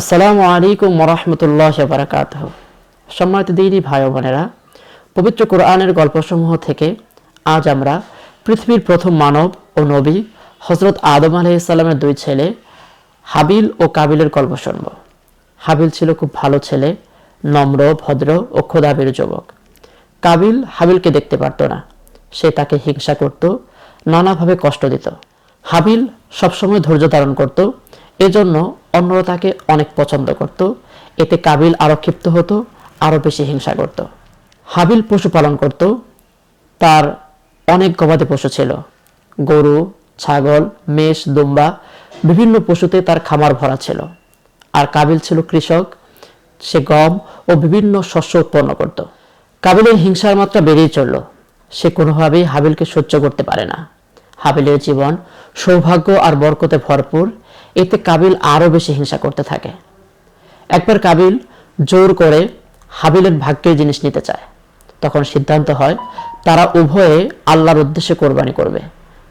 আসসালামু আলাইকুম মরহমতুল্লাহ বারাকাত সম্মানিত দিনী ভাই বোনেরা, পবিত্র কোরআনের গল্পসমূহ থেকে আজ আমরা পৃথিবীর প্রথম মানব ও নবী হজরত আদম আলাইসাল্লামের দুই ছেলে হাবিল ও কাবিলের গল্প শুনব। হাবিল ছিল খুব ভালো ছেলে, নম্র, ভদ্র ও ক্ষোধাবীর যুবক। কাবিল হাবিলকে দেখতে পারত না। সে তাকে হিংসা করত, নানাভাবে কষ্ট দিত। হাবিল সবসময় ধৈর্য ধারণ করত, এজন্য অন্যরা তাকে অনেক পছন্দ করত। এতে কাবিল আরও ক্ষিপ্ত হতো, আরও বেশি হিংসা করত। হাবিল পশুপালন করত। তার অনেক গবাদি পশু ছিল। গরু, ছাগল, মেষ, দুম্বা, বিভিন্ন পশুতে তার খামার ভরা ছিল। আর কাবিল ছিল কৃষক। সে গম ও বিভিন্ন শস্য উৎপন্ন করত। কাবিলের হিংসার মাত্রা বেড়েই চলল। সে কোনোভাবেই হাবিলকে সহ্য করতে পারে না। হাবিলের জীবন সৌভাগ্য আর বরকতে ভরপুর। এতে কাবিল আরও বেশি হিংসা করতে থাকে। একবার কাবিল জোর করে হাবিলের ভাগ্যের জিনিস নিতে চায়। তখন সিদ্ধান্ত হয়, তারা উভয়ে আল্লাহর উদ্দেশ্যে কোরবানি করবে।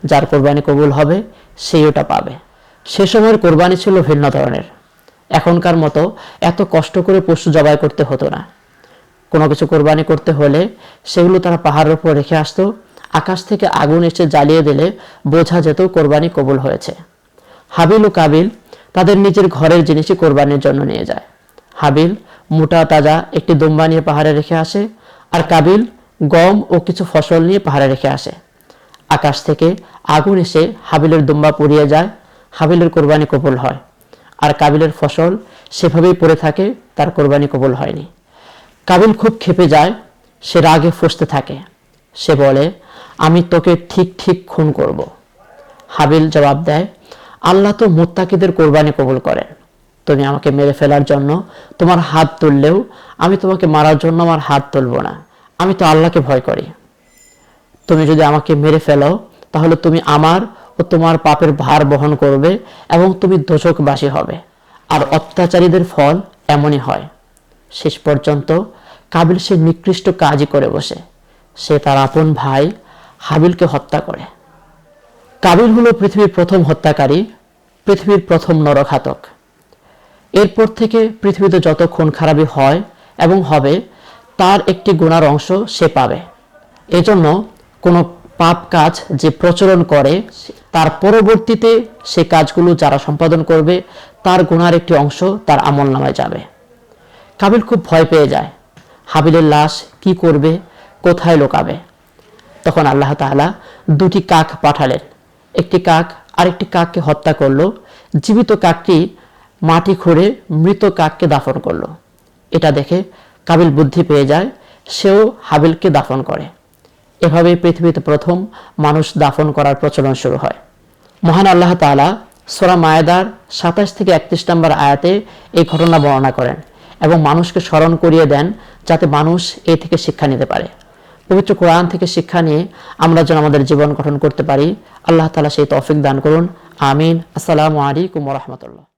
যার কোরবানি কবুল হবে, সেই ওটা পাবে। সে সময়ের কোরবানি ছিল ভিন্ন ধরনের। এখনকার মতো এত কষ্ট করে পশু জবাই করতে হতো না। কোনো কিছু কোরবানি করতে হলে সেগুলো তারা পাহাড়ের উপর রেখে আসতো। আকাশ থেকে আগুন এসে জ্বালিয়ে দিলে বোঝা যেত কোরবানি কবুল হয়েছে। হাবিল ও কাবিল তাদের নিজের ঘরের জিনিসই কোরবানির জন্য নিয়ে যায়। হাবিল মোটা তাজা একটি দুম্বা নিয়ে পাহাড়ে রেখে আসে আর কাবিল গম ও কিছু ফসল নিয়ে পাহাড়ে রেখে আসে। আকাশ থেকে আগুন এসে হাবিলের দুম্বা পুড়িয়ে যায়, হাবিলের কোরবানি কবুল হয় আর কাবিলের ফসল সেভাবেই পড়ে থাকে, তার কোরবানি কবুল হয়নি। কাবিল খুব ক্ষেপে যায়, সে রাগে ফসতে থাকে। সে বলে, আমি তোকে ঠিক ঠিক খুন করব। হাবিল জবাব দেয় আল্লাহ তো মুত্তাকিদের কোরবানি কবুল করেন। তুমি আমাকে মেরে ফেলার জন্য তোমার হাত তুললেও আমি তোমাকে মারার জন্য আমার হাত তুলব না। আমি তো আল্লাহকে ভয় করি। তুমি যদি আমাকে মেরে ফেলো, তাহলে তুমি আমার ও তোমার পাপের ভার বহন করবে এবং তুমি দোষকবাসী হবে। আর অত্যাচারীদের ফল এমনই হয়। শেষ পর্যন্ত কাবিল সে নিকৃষ্ট কাজই করে বসে। সে তার আপন ভাই হাবিলকে হত্যা করে। কাবিল হলো পৃথিবীর প্রথম হত্যাকারী, পৃথিবীর প্রথম নরঘাতক। এরপর থেকে পৃথিবীতে যত খুন খারাপি হয় এবং হবে, তার একটি গুণার অংশ সে পাবে। এজন্য কোনো পাপ কাজ যে প্রচলন করে, তার পরবর্তীতে সে কাজগুলো যারা সম্পাদন করবে, তার গুণার একটি অংশ তার আমল নামায় যাবে। কাবিল খুব ভয় পেয়ে যায়। হাবিলের লাশ কি করবে, কোথায় লোকাবে? তখন আল্লাহ তাআলা দুটি কাক পাঠালেন। একটি কাক আরেকটি কাককে হত্যা করল। জীবিত কাকটি মাটি খুঁড়ে মৃত কাককে দাফন করল। এটা দেখে কাবিল বুদ্ধি পেয়ে যায়, সেও হাবিলকে দাফন করে। এভাবে পৃথিবীতে প্রথম মানুষ দাফন করার প্রচলন শুরু হয়। মহান আল্লাহ তাআলা সোরা মায়েদার সাতাশ থেকে একত্রিশ নম্বর আয়াতে এই ঘটনা বর্ণনা করেন এবং মানুষকে স্মরণ করিয়ে দেন যাতে মানুষ এ থেকে শিক্ষা নিতে পারে। পবিত্র কোরআন থেকে শিক্ষা নিয়ে আমরা যেন আমাদের জীবন গঠন করতে পারি। আল্লাহ তালা সেই তফিক দান করুন। আমিন। আসসালামু আলাইকুম রহমতুল্লাহ।